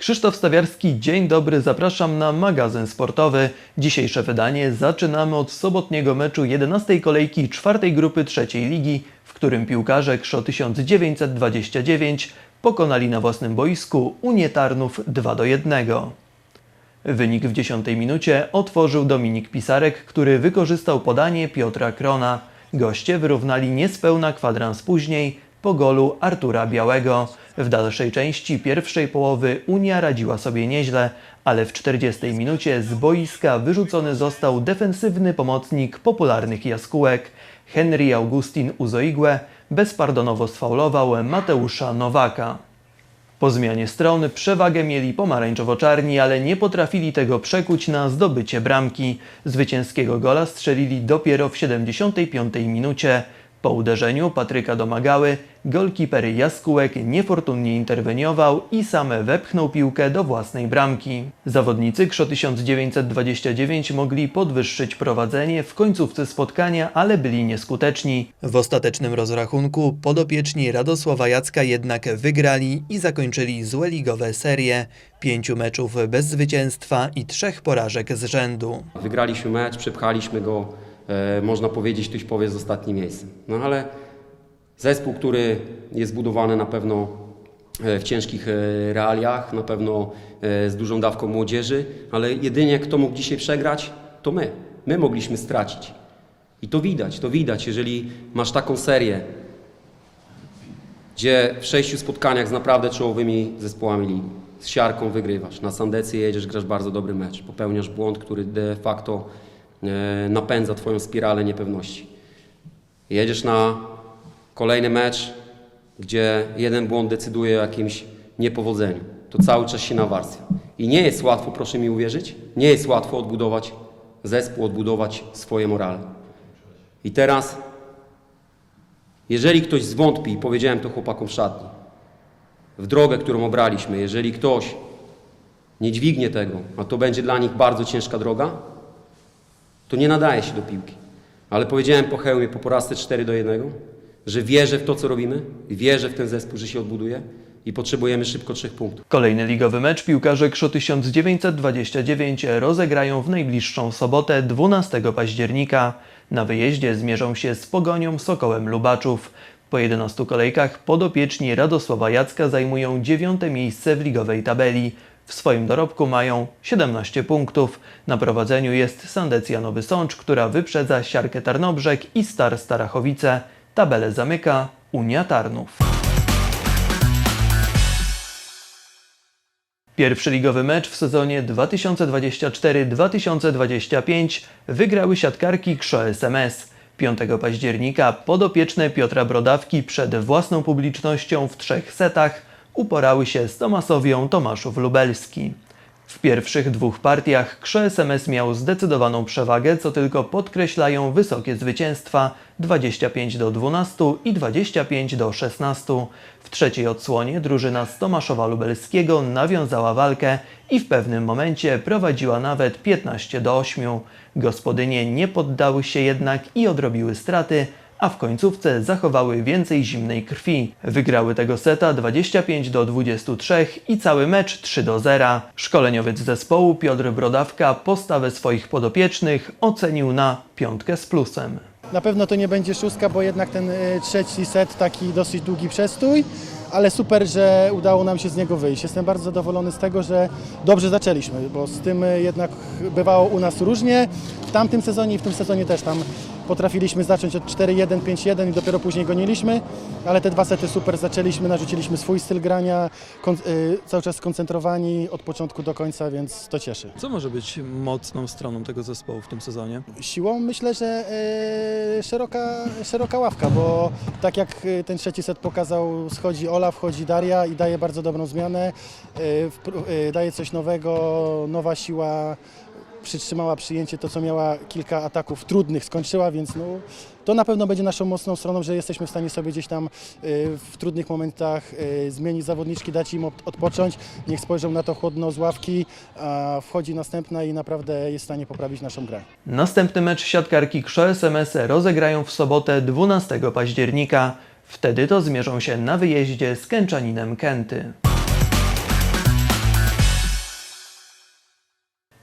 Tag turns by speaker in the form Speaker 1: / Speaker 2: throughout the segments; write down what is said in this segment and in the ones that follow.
Speaker 1: Krzysztof Stawiarski, dzień dobry, zapraszam na magazyn sportowy. Dzisiejsze wydanie zaczynamy od sobotniego meczu 11 kolejki czwartej grupy trzeciej ligi, w którym piłkarze KSZO 1929 pokonali na własnym boisku Unię Tarnów 2 do 1. Wynik w 10 minucie otworzył Dominik Pisarek, który wykorzystał podanie Piotra Krona. Goście wyrównali niespełna kwadrans później po golu Artura Białego. W dalszej części pierwszej połowy Unia radziła sobie nieźle, ale w 40 minucie z boiska wyrzucony został defensywny pomocnik popularnych jaskółek. Henry Augustin Uzoigue bezpardonowo sfaulował Mateusza Nowaka. Po zmianie strony przewagę mieli pomarańczowo-czarni, ale nie potrafili tego przekuć na zdobycie bramki. Zwycięskiego gola strzelili dopiero w 75 minucie. Po uderzeniu Patryka domagały, golkiper Jaskółek niefortunnie interweniował i sam wepchnął piłkę do własnej bramki. Zawodnicy KSZO 1929 mogli podwyższyć prowadzenie w końcówce spotkania, ale byli nieskuteczni. W ostatecznym rozrachunku podopieczni Radosława Jacka jednak wygrali i zakończyli złe ligowe serie. Pięciu meczów bez zwycięstwa i trzech porażek z rzędu.
Speaker 2: Wygraliśmy mecz, przepchaliśmy go, można powiedzieć, ktoś powie z ostatnim miejscem. No ale zespół, który jest zbudowany na pewno e, w ciężkich e, realiach, na pewno e, z dużą dawką młodzieży, ale jedynie kto mógł dzisiaj przegrać, to my. My mogliśmy stracić. I to widać, to widać, jeżeli masz taką serię, gdzie w sześciu spotkaniach z naprawdę czołowymi zespołami ligi, z siarką wygrywasz, na Sandecy jedziesz, grasz bardzo dobry mecz, popełniasz błąd, który de facto e, napędza twoją spiralę niepewności. Jedziesz na kolejny mecz, gdzie jeden błąd decyduje o jakimś niepowodzeniu. To cały czas się nawarstwia. I nie jest łatwo, proszę mi uwierzyć, nie jest łatwo odbudować zespół, odbudować swoje morale. I teraz jeżeli ktoś zwątpi, powiedziałem to chłopakom w szatni, w drogę, którą obraliśmy, jeżeli ktoś nie dźwignie tego, a to będzie dla nich bardzo ciężka droga, to nie nadaje się do piłki. Ale powiedziałem po hełmie, po porażce 4 do 1, że wierzę w to, co robimy, wierzę w ten zespół, że się odbuduje i potrzebujemy szybko trzech punktów.
Speaker 1: Kolejny ligowy mecz piłkarze KSZO 1929 rozegrają w najbliższą sobotę 12 października. Na wyjeździe zmierzą się z Pogonią Sokołem Lubaczów. Po 11 kolejkach podopieczni Radosława Jacka zajmują dziewiąte miejsce w ligowej tabeli. W swoim dorobku mają 17 punktów. Na prowadzeniu jest Sandecja Nowy Sącz, która wyprzedza Siarkę Tarnobrzeg i Star Starachowice. Tabelę zamyka Unia Tarnów. Pierwszy ligowy mecz w sezonie 2024-2025 wygrały siatkarki KSZO SMS. 5 października podopieczne Piotra Brodawki przed własną publicznością w trzech setach uporały się z Tomasowią Tomaszów Lubelski. W pierwszych dwóch partiach KSZO SMS miał zdecydowaną przewagę, co tylko podkreślają wysokie zwycięstwa 25 do 12 i 25 do 16. W trzeciej odsłonie drużyna z Tomaszowa Lubelskiego nawiązała walkę i w pewnym momencie prowadziła nawet 15 do 8. Gospodynie nie poddały się jednak i odrobiły straty, a w końcówce zachowały więcej zimnej krwi. Wygrały tego seta 25 do 23 i cały mecz 3 do 0. Szkoleniowiec zespołu Piotr Brodawka postawę swoich podopiecznych ocenił na piątkę z plusem.
Speaker 3: Na pewno to nie będzie szóstka, bo jednak ten y, trzeci set taki dosyć długi przestój, ale super, że udało nam się z niego wyjść. Jestem bardzo zadowolony z tego, że dobrze zaczęliśmy, bo z tym y, jednak bywało u nas różnie. W tamtym sezonie i w tym sezonie też tam potrafiliśmy zacząć od 4-1, 5-1 i dopiero później goniliśmy, ale te dwa sety super zaczęliśmy, narzuciliśmy swój styl grania, y, cały czas skoncentrowani od początku do końca, więc to cieszy.
Speaker 4: Co może być mocną stroną tego zespołu w tym sezonie?
Speaker 3: Siłą myślę, że e, szeroka, szeroka ławka, bo tak jak e, ten trzeci set pokazał, schodzi Ola, wchodzi Daria i daje bardzo dobrą zmianę, daje coś nowego, nowa siła, przytrzymała przyjęcie to, co miała kilka ataków trudnych, skończyła, więc no, to na pewno będzie naszą mocną stroną, że jesteśmy w stanie sobie gdzieś tam e, w trudnych momentach e, zmienić zawodniczki, dać im od- odpocząć, niech spojrzą na to chłodno z ławki, a wchodzi następna i naprawdę jest w stanie poprawić naszą grę.
Speaker 1: Następny mecz siatkarki KSZO SMS rozegrają w sobotę 12 października. Wtedy to zmierzą się na wyjeździe z Kęczaninem Kęty.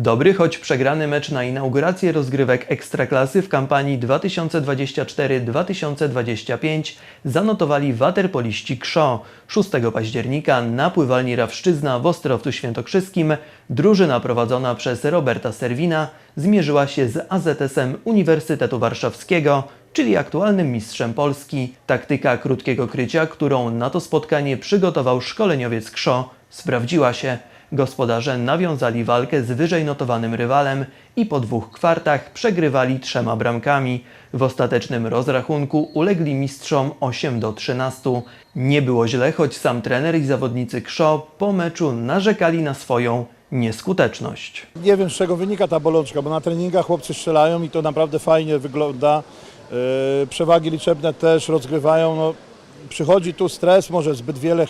Speaker 1: Dobry, choć przegrany mecz na inaugurację rozgrywek Ekstraklasy w kampanii 2024-2025 zanotowali waterpoliści KSZO. 6 października na pływalni Rawszczyzna w Ostrowcu Świętokrzyskim drużyna prowadzona przez Roberta Serwina zmierzyła się z AZS-em Uniwersytetu Warszawskiego, czyli aktualnym mistrzem Polski. Taktyka krótkiego krycia, którą na to spotkanie przygotował szkoleniowiec KSZO, sprawdziła się. Gospodarze nawiązali walkę z wyżej notowanym rywalem i po dwóch kwartach przegrywali trzema bramkami. W ostatecznym rozrachunku ulegli mistrzom 8 do 13. Nie było źle, choć sam trener i zawodnicy KSZO po meczu narzekali na swoją nieskuteczność.
Speaker 5: Nie wiem z czego wynika ta bolączka, bo na treningach chłopcy strzelają i to naprawdę fajnie wygląda. Yy, Przewagi liczebne też rozgrywają. No, przychodzi tu stres, może zbyt wiele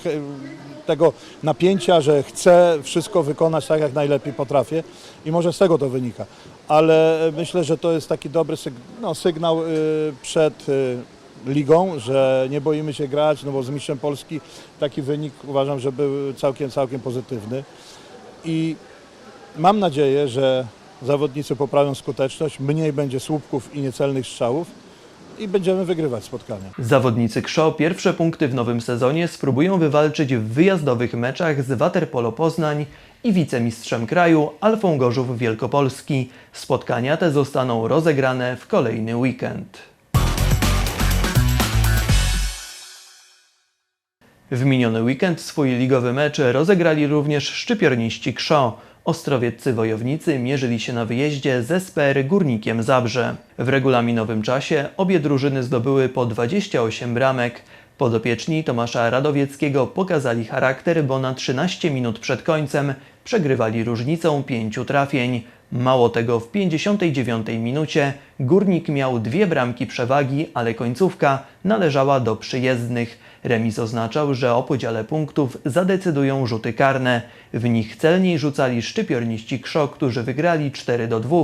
Speaker 5: tego napięcia, że chcę wszystko wykonać tak jak najlepiej potrafię i może z tego to wynika. Ale myślę, że to jest taki dobry syg- no, sygnał yy, przed yy, ligą, że nie boimy się grać, no bo z mistrzem Polski taki wynik uważam, że był całkiem, całkiem pozytywny. I Mam nadzieję, że zawodnicy poprawią skuteczność, mniej będzie słupków i niecelnych strzałów i będziemy wygrywać spotkania.
Speaker 1: Zawodnicy KSZO pierwsze punkty w nowym sezonie spróbują wywalczyć w wyjazdowych meczach z Waterpolo Poznań i wicemistrzem kraju Alfą Gorzów Wielkopolski. Spotkania te zostaną rozegrane w kolejny weekend. W miniony weekend swój ligowy mecz rozegrali również szczypiorniści KSZO. Ostrowieccy wojownicy mierzyli się na wyjeździe z SPR Górnikiem Zabrze. W regulaminowym czasie obie drużyny zdobyły po 28 bramek. Podopieczni Tomasza Radowieckiego pokazali charakter, bo na 13 minut przed końcem przegrywali różnicą pięciu trafień. Mało tego, w 59 minucie Górnik miał dwie bramki przewagi, ale końcówka należała do przyjezdnych. Remis oznaczał, że o podziale punktów zadecydują rzuty karne. W nich celniej rzucali szczypiorniści KSZO, którzy wygrali 4 do 2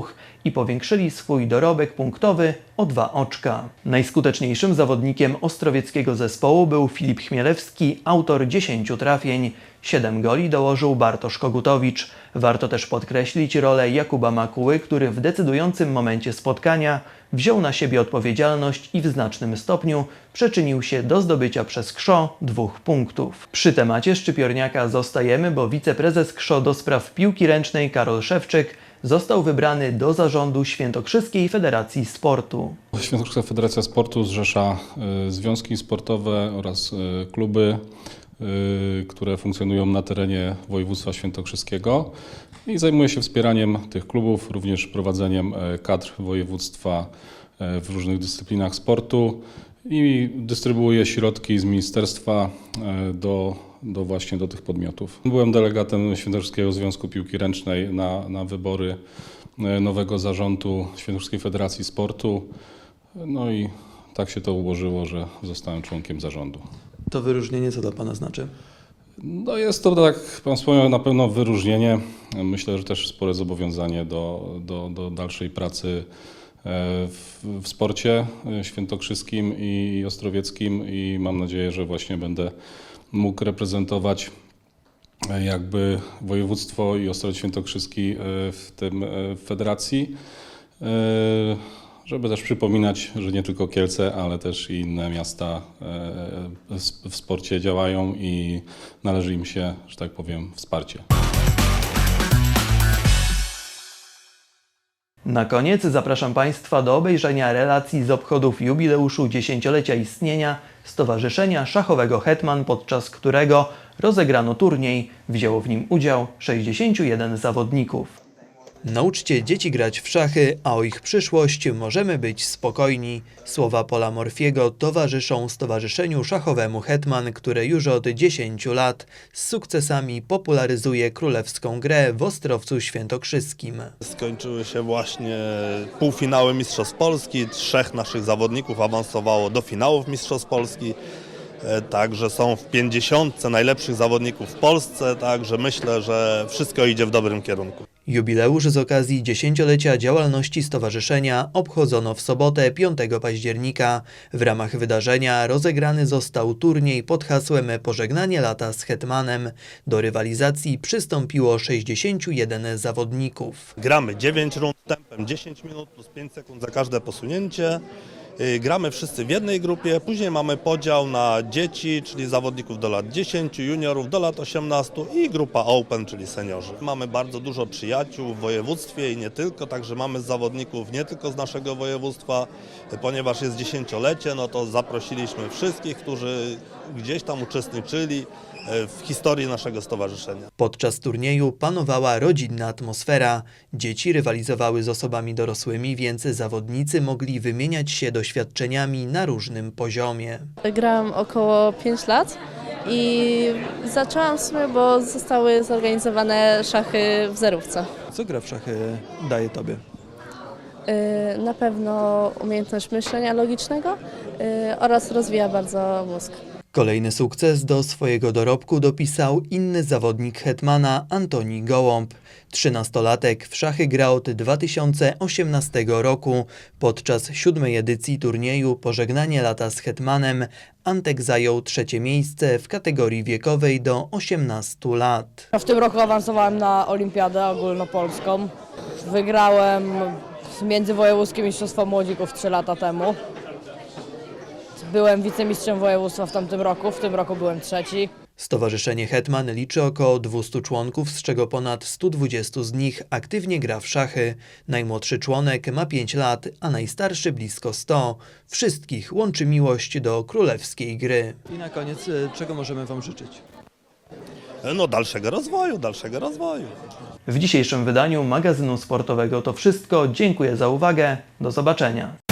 Speaker 1: i powiększyli swój dorobek punktowy o dwa oczka. Najskuteczniejszym zawodnikiem ostrowieckiego zespołu był Filip Chmielewski, autor 10 trafień. 7 goli dołożył Bartosz Kogutowicz. Warto też podkreślić rolę Jakuba Makuły, który w decydującym momencie spotkania wziął na siebie odpowiedzialność i w znacznym stopniu przyczynił się do zdobycia przez KSZO dwóch punktów. Przy temacie Szczypiorniaka zostajemy, bo wiceprezes KSZO do spraw piłki ręcznej Karol Szewczyk został wybrany do zarządu Świętokrzyskiej Federacji Sportu.
Speaker 6: Świętokrzyska Federacja Sportu zrzesza y, związki sportowe oraz y, kluby, które funkcjonują na terenie województwa świętokrzyskiego i zajmuje się wspieraniem tych klubów, również prowadzeniem e, kadr województwa e, w różnych dyscyplinach sportu i dystrybuuje środki z ministerstwa e, do, do właśnie do tych podmiotów. Byłem delegatem Świętokrzyskiego Związku Piłki Ręcznej na, na wybory nowego zarządu Świętokrzyskiej Federacji Sportu. No i tak się to ułożyło, że zostałem członkiem zarządu.
Speaker 4: To wyróżnienie co dla Pana znaczy?
Speaker 6: No jest to, tak jak Pan wspomniał, na pewno wyróżnienie. Myślę, że też spore zobowiązanie do, do, do dalszej pracy e, w, w sporcie e, świętokrzyskim i ostrowieckim i mam nadzieję, że właśnie będę mógł reprezentować e, jakby województwo i Ostrowiec Świętokrzyski w tym e, federacji. Żeby też przypominać, że nie tylko Kielce, ale też inne miasta e, w sporcie działają i należy im się, że tak powiem, wsparcie.
Speaker 1: Na koniec zapraszam Państwa do obejrzenia relacji z obchodów jubileuszu dziesięciolecia istnienia Stowarzyszenia Szachowego Hetman, podczas którego rozegrano turniej. Wzięło w nim udział 61 zawodników. Nauczcie dzieci grać w szachy, a o ich przyszłość możemy być spokojni. Słowa Pola Morfiego towarzyszą Stowarzyszeniu Szachowemu Hetman, które już od 10 lat z sukcesami popularyzuje królewską grę w Ostrowcu Świętokrzyskim.
Speaker 7: Skończyły się właśnie półfinały Mistrzostw Polski. Trzech naszych zawodników awansowało do finałów Mistrzostw Polski. E, Także są w 50 najlepszych zawodników w Polsce, także myślę, że wszystko idzie w dobrym kierunku.
Speaker 1: Jubileusz z okazji dziesięciolecia działalności stowarzyszenia obchodzono w sobotę 5 października. W ramach wydarzenia rozegrany został turniej pod hasłem Pożegnanie lata z Hetmanem. Do rywalizacji przystąpiło 61 zawodników.
Speaker 7: Gramy 9 rund, tempem 10 minut plus 5 sekund za każde posunięcie. Y, Gramy wszyscy w jednej grupie, później mamy podział na dzieci, czyli zawodników do lat 10, juniorów do lat 18 i grupa Open, czyli seniorzy. Mamy bardzo dużo przyjaciół w województwie i nie tylko, także mamy zawodników nie tylko z naszego województwa, y, ponieważ jest dziesięciolecie, no to zaprosiliśmy wszystkich, którzy gdzieś tam uczestniczyli w historii naszego stowarzyszenia.
Speaker 1: Podczas turnieju panowała rodzinna atmosfera. Dzieci rywalizowały z osobami dorosłymi, więc zawodnicy mogli wymieniać się doświadczeniami na różnym poziomie.
Speaker 8: Grałam około 5 lat i zaczęłam w sumie, bo zostały zorganizowane szachy w zerówce.
Speaker 4: Co gra w szachy daje tobie?
Speaker 8: Yy, Na pewno umiejętność myślenia logicznego yy, oraz rozwija bardzo mózg.
Speaker 1: Kolejny sukces do swojego dorobku dopisał inny zawodnik Hetmana Antoni Gołąb. Trzynastolatek w szachy gra od 2018 roku. Podczas siódmej edycji turnieju Pożegnanie lata z Hetmanem Antek zajął trzecie miejsce w kategorii wiekowej do 18 lat.
Speaker 9: W tym roku awansowałem na olimpiadę ogólnopolską. Wygrałem międzywojewódzkie mistrzostwo młodzików 3 lata temu. Byłem wicemistrzem województwa w tamtym roku, w tym roku byłem trzeci.
Speaker 1: Stowarzyszenie Hetman liczy około 200 członków, z czego ponad 120 z nich aktywnie gra w szachy. Najmłodszy członek ma 5 lat, a najstarszy blisko 100. Wszystkich łączy miłość do królewskiej gry.
Speaker 4: I na koniec, e, czego możemy Wam życzyć?
Speaker 7: No dalszego rozwoju, dalszego rozwoju.
Speaker 1: W dzisiejszym wydaniu magazynu sportowego to wszystko. Dziękuję za uwagę. Do zobaczenia.